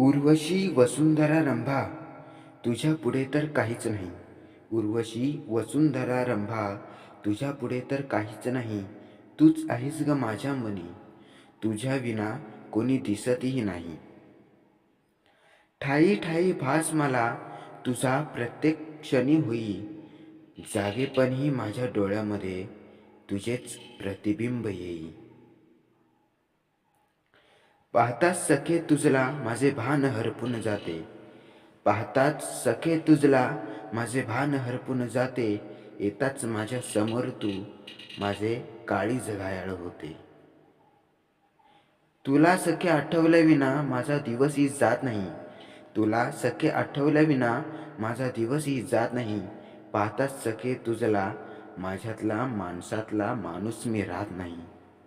उर्वशी वसुंधरा रंभा तुझ्या पुढे तर काहीच नाही. उर्वशी वसुंधरा रंभा तुझ्या पुढे तर काहीच नाही. तूच आहेस ग माझ्या मनी तुझ्या विना कोणी दिसतही नाही. ठाई ठाई भास मला तुझा प्रत्येक क्षणी होई. जागेपणही माझ्या डोळ्यामध्ये तुझेच प्रतिबिंब येई. पाहताच सखे तुझला माझे भान हरपून जाते. पाहताच सखे तुझला माझे भान हरपून जाते. येताच माझ्यासमोर तू माझे काळी जगायाळ होते. तुला सखे आठवल्या विना माझा दिवसही जात नाही. तुला सखे आठवल्या विना माझा दिवसही जात नाही. पाहताच सखे तुझला माझ्यातला माणसातला माणूस मी राहत नाही.